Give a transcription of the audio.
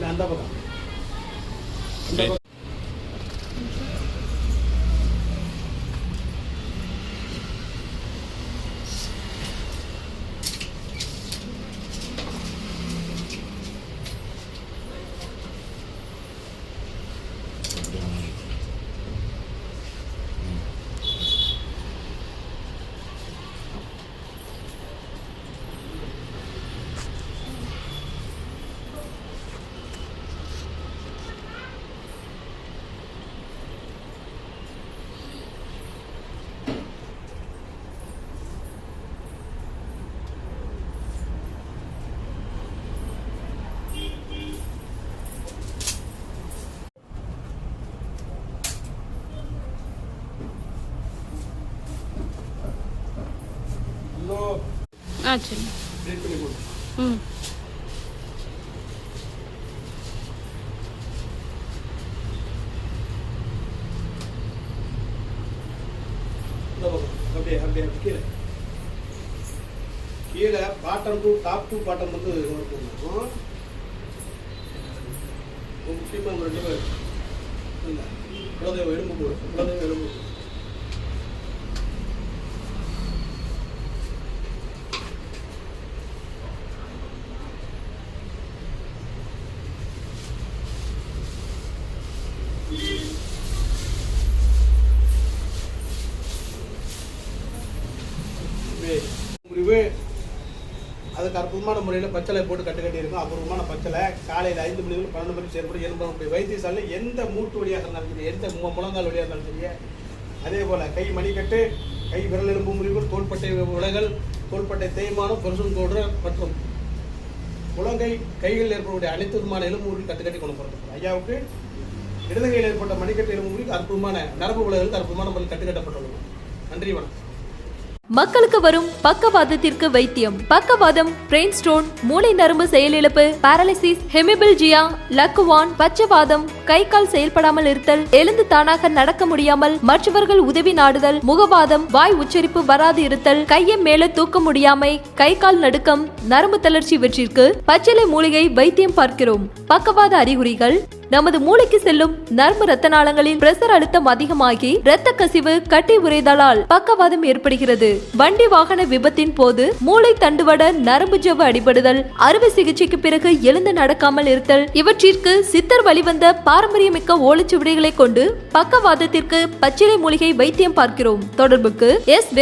धंदा बघा ஆ சரி. ம். அப்படியே அப்படியே கீழே. கீழே bottom to top to bottom வந்து ஒர்க் பண்ணணும் முக்கியமாக நம்ம ரெண்டு பேர். இல்லை. குலதெய்வம் எலும்பு குலதெய்வம் எலும்பு முறிவு அதுக்கு அற்புதமான முறையில் பச்சளை போட்டு கட்டு கட்டியிருக்கும். அபூர்வமான பச்சளை காலையில் ஐந்து மணி பன்னெண்டு மணிக்கு செயல்படும் எலும்பு வைத்தியசாலையில் எந்த மூட்டு வழியாக இருந்தாலும் சரி எந்த முழங்கால் வழியாக இருந்தாலும் சரி. அதே போல் கை மணிக்கட்டு கை விரல் எலும்பு முறிவு தோள்பட்டை உலகள் தோள்பட்டை தேய்மானம் புருஷன் தோடு மற்றும் முழங்கை கைகளில் ஏற்படக்கூடிய அனைத்து விதமான எலும்பு முறிவு கட்டு கட்டி கொண்டு போகிறது ஐயாவுக்கு இடது கையில் ஏற்பட்ட மணிக்கட்டு எலும்பு முறிவுக்கு அற்புதமான நரம்பு உலகளுக்கு அற்புதமான முறையில் கட்டு கட்டப்பட்டுள்ளது. நன்றி வணக்கம். மக்களுக்கு வரும் பக்கவாதத்திற்கு வைத்தியம். பக்கவாதம் பிரெயின் ஸ்டோன் மூளை நரம்பு செயலிழப்பு பாராலிசிஸ் ஹெமிபில்ஜியா லக்குவான் பச்சவாதம் கை கால் செயல்படாமல் இருத்தல் எழுந்து தானாக நடக்க முடியாமல் மற்றவர்கள் உதவி நாடுதல் முகவாதம் வாய் உச்சரிப்பு வராது இருத்தல் கையை மேல தூக்க முடியாமை கை கால் நடுக்கம் நரம்பு தளர்ச்சி இவற்றிற்கு பச்சிலை மூலிகை வைத்தியம் பார்க்கிறோம். பக்கவாத அறிகுறிகள் நமது மூளைக்கு செல்லும் நரம்பு ரத்த நாளங்களில் பிரஷர் அழுத்தம் அதிகமாகி இரத்த கசிவு கட்டி உரைதலால் பக்கவாதம் ஏற்படுகிறது. வண்டி வாகன விபத்தின் போது மூளை தண்டுவட நரம்பு ஜவ்வு அடிபடுதல் அறுவை சிகிச்சைக்கு பிறகு எழுந்து நடக்காமல் இருத்தல் இவற்றிற்கு சித்தர் வழிவந்த பாரம்பரியமிக்க ஓலைச்சுவடிகளை கொண்டு பக்கவாதத்திற்கு பச்சிலை மூலிகை வைத்தியம் பார்க்கிறோம். தொடர்புக்கு எஸ்